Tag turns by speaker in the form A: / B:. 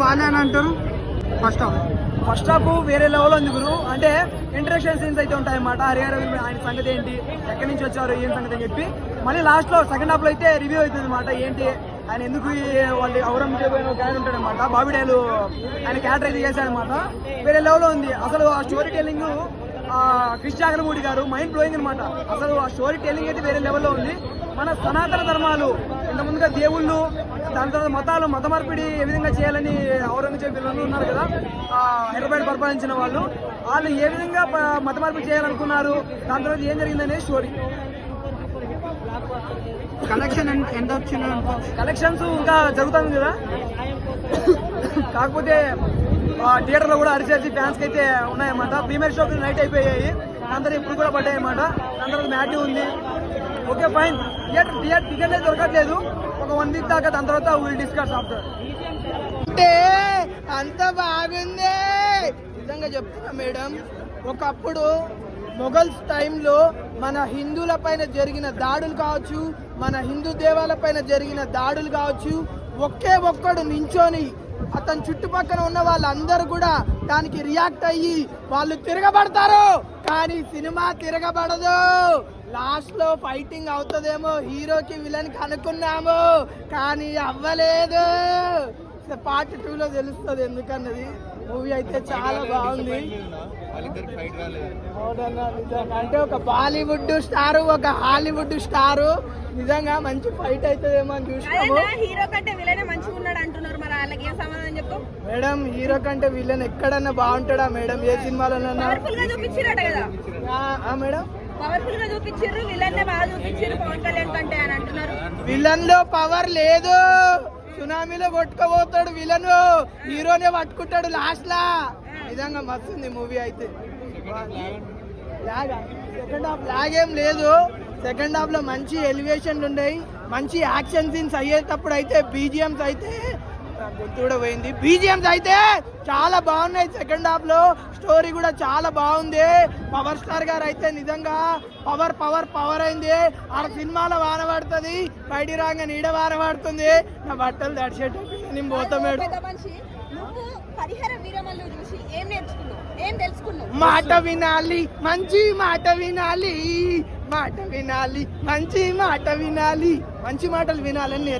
A: బాగానే అని అంటారు ఫస్ట్ హాఫ్
B: ఫస్ట్ హాఫ్ వేరే లెవెల్ ఉంది గురు. అంటే ఇంట్రడక్షన్ సీన్స్ అయితే ఉంటాయి అన్నమాట హరిహర వీరుడు ఆయన సంగతి ఏంటి? ఎక్కడి నుంచి వచ్చారు? ఏం సంగతి అని చెప్పి. మళ్ళీ లాస్ట్లో సెకండ్ హాఫ్లో అయితే రివ్యూ అవుతుంది అనమాట ఏంటి? ఆయన ఎందుకు వాళ్ళు ఔరంగజేబు అని ఒక ఆయన ఉంటాడు అనమాట బాబిడేలు ఆయన క్యారెక్టర్ అయితే చేశాడనమాట వేరే లెవెల్ ఉంది. అసలు ఆ స్టోరీ టెల్లింగ్ క్రిష్ జాగరమూడి గారు మైండ్ బ్లోయింగ్ అనమాట అసలు ఆ స్టోరీ టెల్లింగ్ అయితే వేరే లెవెల్లో ఉంది. మన సనాతన ధర్మాలు ఇంత ముందుగా దేవుళ్ళు దాని తర్వాత మతాలు మత మార్పిడి ఏ విధంగా చేయాలని ఔరంగజేబు వీళ్ళు ఉన్నారు కదా హైదరాబాద్ పరిపాలించిన వాళ్ళు వాళ్ళు ఏ విధంగా మత మార్పిడి చేయాలనుకున్నారు దాని తర్వాత ఏం జరిగిందనే స్టోరీ
A: కలెక్షన్ ఎంత వచ్చింది
B: కలెక్షన్స్ ఇంకా జరుగుతుంది కదా. కాకపోతే థియేటర్లో కూడా అరిచేసి ఫ్యాన్స్కి అయితే ఉన్నాయన్నమాట. ప్రీమియర్ షోకి నైట్ అయిపోయాయి. అందరూ ఇప్పుడు కూడా పడ్డాయి అన్నమాట దాని ఉంది. Okay fine theatre theatre ticket అయితే దొరకట్లేదు. ఒక వన్ వీక్ దాకా దాని తర్వాత విల్ డిస్కస్ ఆఫ్టర్
C: అంటే అంత బాగుంది. నిజంగా చెప్తున్నా మేడం. ఒకప్పుడు మొఘల్స్ టైంలో మన హిందువుల పైన జరిగిన దాడులు కావచ్చు మన హిందూ దేవాల పైన జరిగిన దాడులు కావచ్చు ఒకే ఒక్కడు నించొని అతని చుట్టుపక్కల ఉన్న వాళ్ళందరూ కూడా దానికి రియాక్ట్ అయ్యి వాళ్ళు తిరగబడతారు. కానీ సినిమా తిరగబడదు. లాస్ట్లో ఫైటింగ్ అవుతుందేమో హీరోకి విలన్ అనుకున్నాము. కానీ అవ్వలేదు. పార్ట్ టూ లో తెలుస్తుంది ఎందుకన్నది? మూవీ అయితే చాలా బాగుంది. అంటే ఒక బాలీవుడ్ స్టార్ ఒక హాలీవుడ్ స్టార్. నిజంగా మంచి ఫైట్ అవుతుందేమో అని చూసినాము.
D: హీరో కంటే విలనే మంచిగా ఉన్నాడు వాళ్ళకి ఏం సమాధానం చెప్పు?
C: మేడం హీరో కంటే విలన్ ఎక్కడన్నా బాగుంటాడా మేడం? ఏ సినిమాలోనన్నా
D: పవర్ఫుల్గా చూపించారట కదా.
C: ఆ, ఆ మేడం?
D: పవర్ఫుల్గా చూపించారు విలన్ బాగా చూపించారు పవన్ కళ్యాణ్ కంటే అని అంటున్నారు.
C: విలన్లో పవర్ లేదు. సునామీలో కొట్టుకోబోతాడు విలన్. హీరోనే పట్టుకుంటాడు లాస్ట్ లా నిజంగా మస్తు ఉంది మూవీ అయితే. లాగా. సెకండ్ హాఫ్ లాగ్ లేదు. సెకండ్ హాఫ్లో మంచి ఎలివేషన్లు ఉన్నాయి. మంచి యాక్షన్ సీన్స్ అయ్యేటప్పుడు అయితే బీజిఎంస్ అయితే గొంతు కూడా పోయింది. బీజిఎంస్ అయితే చాలా బాగున్నాయి సెకండ్ హాఫ్లో. స్టోరీ కూడా చాలా బాగుంది. పవర్ స్టార్ గారు అయితే నిజంగా పవర్ పవర్ పవర్ అయింది. ఆ సినిమాలో వాన పడుతుంది బయటి రాగా నీడ వాన పడుతుంది నా బట్టలు తడిచేటట్టు నేను పోతా మేడం. మాట వినాలి మంచి మాట వినాలి. మాట వినాలి మంచి మాట వినాలి. మంచి మాటలు వినాలని